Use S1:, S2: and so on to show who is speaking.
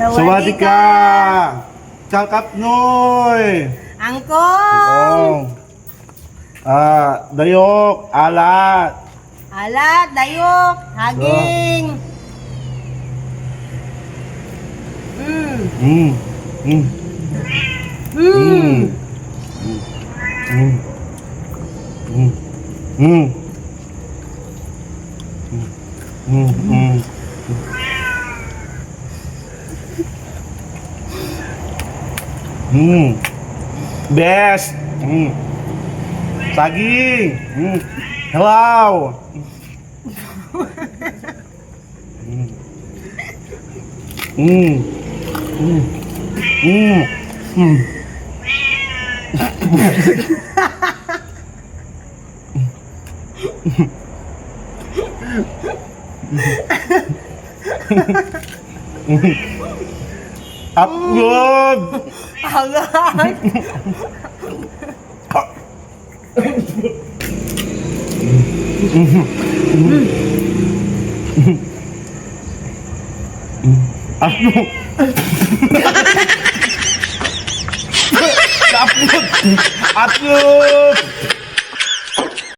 S1: Sawadika! Chalkap Noy!
S2: Angkong!
S1: Ah, dayok, alat,
S2: Alat, dayok, haging. Mm.
S1: mm, mm,
S2: Mm.
S1: mm, mm, mm, mm, mm, mm, mm. Hum. Best. Hum. Saging. Hum. Hello. Hum. Hum. Hum. Hum. Mm-hmm. Upload!
S2: Agad.
S1: Upload! Upload! Upload!